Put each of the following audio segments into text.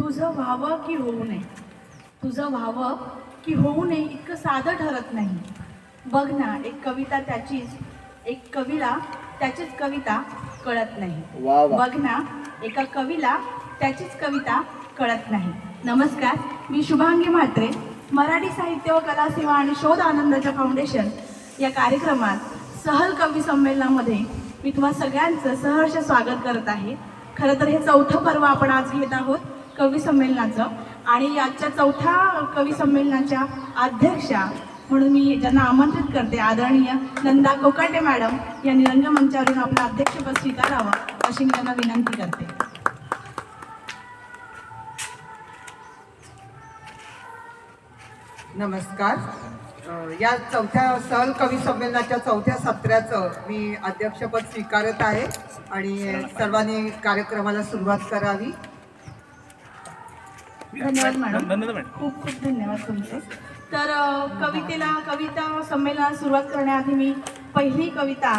तुझं व्हावं की होऊ नये? तुझं व्हावं की होऊ नये इतकं साधं ठरत नाही. बघ ना एक कविता त्याचीच एक कवीला त्याचीच कविता कळत नाही. बघ ना एका कवीला त्याचीच कविता कळत नाही. नमस्कार मी शुभांगी म्हात्रे मराठी साहित्य व कला सेवा आणि शोध आनंदाच्या फाउंडेशन या कार्यक्रमात सहल कवी संमेलनामध्ये मी तुम्हा सगळ्यांचं सहर्ष स्वागत करत आहे. खरं तर हे चौथं पर्व आपण आज घेत आहोत. कवी संमेलनाचं आणि आजच्या चौथ्या कवी संमेलनाच्या अध्यक्षा म्हणून मी ज्यांना आमंत्रित करते आदरणीय नंदा कोकाटे मॅडम यांनी रंगमंचावरून आपलं अध्यक्षपद स्वीकारावं अशी मी त्यांना विनंती करते. नमस्कार. या चौथ्या सहल कवी संमेलनाच्या चौथ्या सत्राचं मी अध्यक्षपद स्वीकारत आहे आणि सर्वांनी कार्यक्रमाला सुरुवात करावी. धन्यवाद मॅडम. धन्यवाद मॅडम. खूप खूप धन्यवाद तुमचे. तर कवितेला कविता संमेलनाला सुरुवात करण्याआधी मी पहिली कविता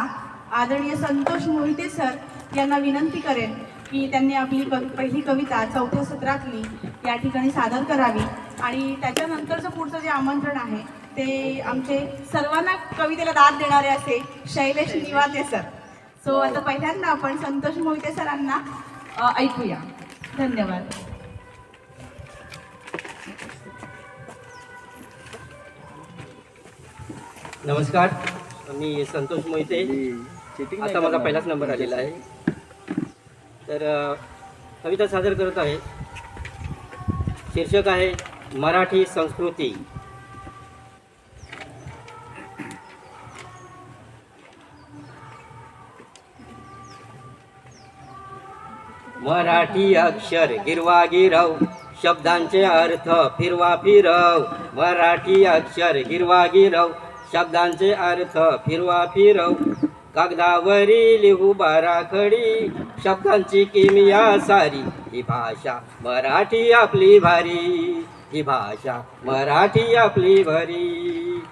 आदरणीय संतोष मोहिते सर यांना विनंती करेन की त्यांनी आपली कवि पहिली कविता चौथ्या सत्रातली या ठिकाणी सादर करावी. आणि त्याच्यानंतरचं पुढचं जे आमंत्रण आहे ते आमचे सर्वांना कवितेला दाद देणारे असे शैलेश निवाते सर. सो आता पहिल्यांदा आपण संतोष मोहिते सरांना ऐकूया. धन्यवाद. नमस्कार. मी संतोष मोहिते. आता माझा पहिलाच नंबर आलेला आहे. तर कविता सादर करत आहे. शीर्षक आहे मराठी संस्कृती. मराठी अक्षर गिरवा गिरव शब्दांचे अर्थ फिरवा फिरव. मराठी अक्षर गिरवा गिरव शब्दांचे अर्थ फिरवा फिरव कागदावरी लिहू बाराखडी. शब्दांची किमिया सारी. ही भाषा मराठी आपली भारी. ही भाषा मराठी आपली भरी.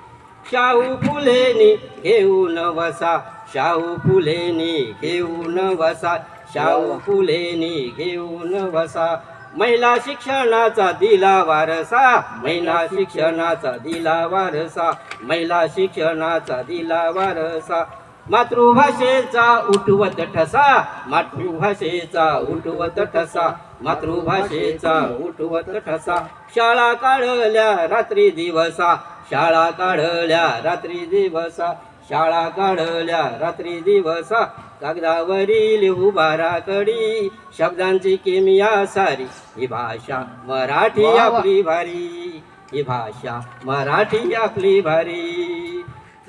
शाहू फुलेनी घेऊन वसा. शाहू फुलेनी घेऊन वसा. शाहू फुलेनी घेऊन वसा. महिला शिक्षणाचा दिला वारसा महिला शिक्षणाचा दिला वारसा महिला शिक्षणाचा दिला वारसा. मातृभाषेचा उठवत ठसा मातृभाषेचा उठवत ठसा मातृभाषेचा उठवत ठसा. शाळा काढल्या रात्री दिवसा शाळा काढल्या रात्री दिवसा. शाळा काढल्या रात्री दिवसा कागदावरील उभाराकडी. शब्दांची किमिया सारी ही भाषा मराठी. आपली भारी. ही भाषा मराठी आपली भारी.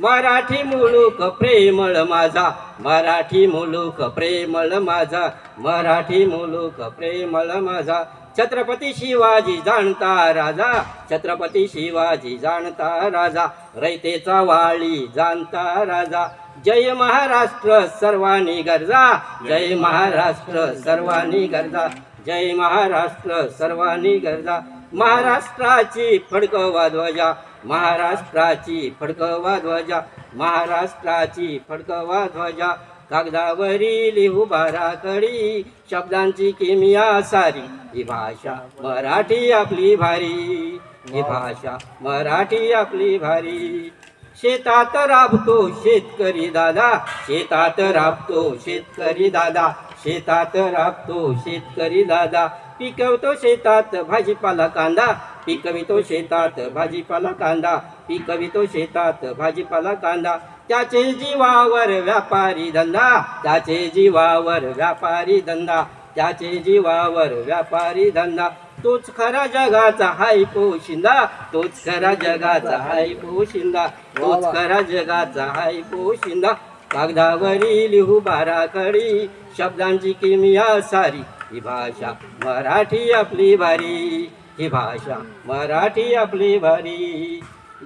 मराठी मुलूक प्रेमळ माझा मराठी मुलूक प्रेमळ माझा मराठी मुलूक प्रेमळ माझा. छत्रपती शिवाजी जाणता राजा छत्रपती शिवाजी जाणता राजा. रयतेचा वाळी जाणता राजा. जय महाराष्ट्र सर्वांनी गरजा जय महाराष्ट्र सर्वांनी गरजा. जय महाराष्ट्र सर्वांनी गरजा. महाराष्ट्राची फडकवा ध्वजा. महाराष्ट्राची फडकवा ध्वजा महाराष्ट्राची फडकवा ध्वजा. कागदावरील उभाराकडी शब्दांची किमिया सारी. ही भाषा मराठी आपली भारी. ही भाषा मराठी आपली भारी. शेतात राबतो शेतकरी दादा शेतात राबतो शेतकरी दादा. शेतात राबतो शेतकरी दादा. पिकवतो शेतात भाजीपाला कांदा पिकवितो शेतात भाजीपाला कांदा पिकवितो शेतात भाजीपाला कांदा. त्याचे जीवावर व्यापारी धंदा त्याचे जीवावर व्यापारी धंदा त्याचे जीवावर व्यापारी धंदा. तोच खरा जगाचा हाय पोशिंदा तोच खरा जगाचा हाय पोशिंदा तोच खरा जगाचा हाय पोशिंदा कागदावरील उभाराकडी शब्दांची किमिया सारी. ही भाषा मराठी आपली भारी ही भाषा मराठी आपली भारी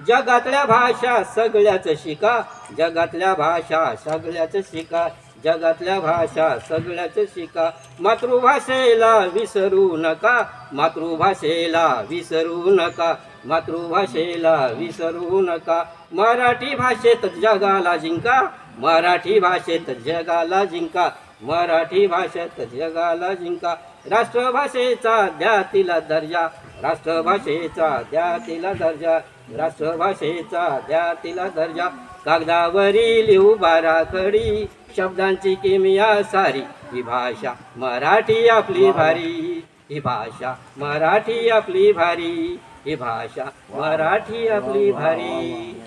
जगातल्या भाषा सगळ्याच शिका. जगातल्या भाषा सगळ्याच शिका. जगातल्या भाषा सगळ्याच शिका. मातृभाषेला विसरू नका. मातृभाषेला विसरू नका. मातृभाषेला विसरू नका. मराठी भाषेत जगाला जिंका. मराठी भाषेत जगाला जिंका. मराठी भाषेत जगाला जिंका. राष्ट्रभाषेचा द्या तिला दर्जा. राष्ट्रभाषेचा द्या तिला दर्जा. राष्ट्रभाषेचा द्या तिला दर्जा. कागदावरील उभारा खडी शब्दांची किमिया सारी. ही भाषा मराठी आपली भारी. ही भाषा मराठी आपली भारी. ही भाषा मराठी आपली भारी.